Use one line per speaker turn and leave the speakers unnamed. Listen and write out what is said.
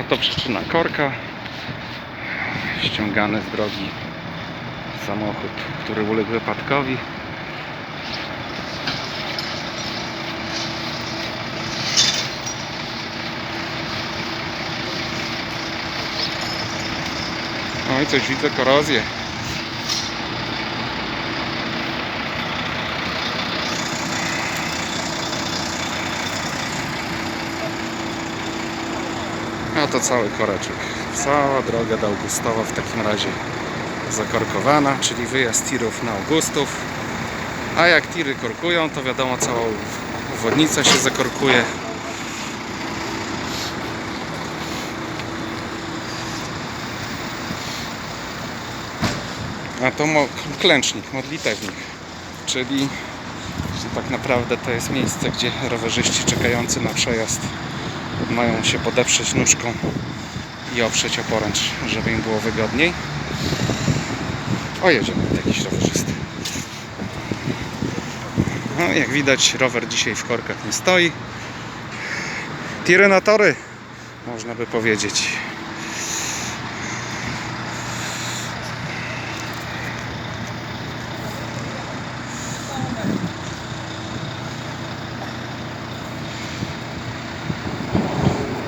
A to przyczyna korka. Ściągany z drogi samochód, który uległ wypadkowi. No i coś widzę, korozję. A to cały koreczek. Cała droga do Augustowa w takim razie zakorkowana, czyli wyjazd tirów na Augustów. A jak tiry korkują, to wiadomo, cała obwodnica się zakorkuje. A to klęcznik, modlitewnik, czyli tak naprawdę to jest miejsce, gdzie rowerzyści czekający na przejazd mają się podeprzeć nóżką i oprzeć o poręcz, żeby im było wygodniej. O, jedzie jakiś rowerzysty. No, jak widać, rower dzisiaj w korkach nie stoi. Tiry można by powiedzieć.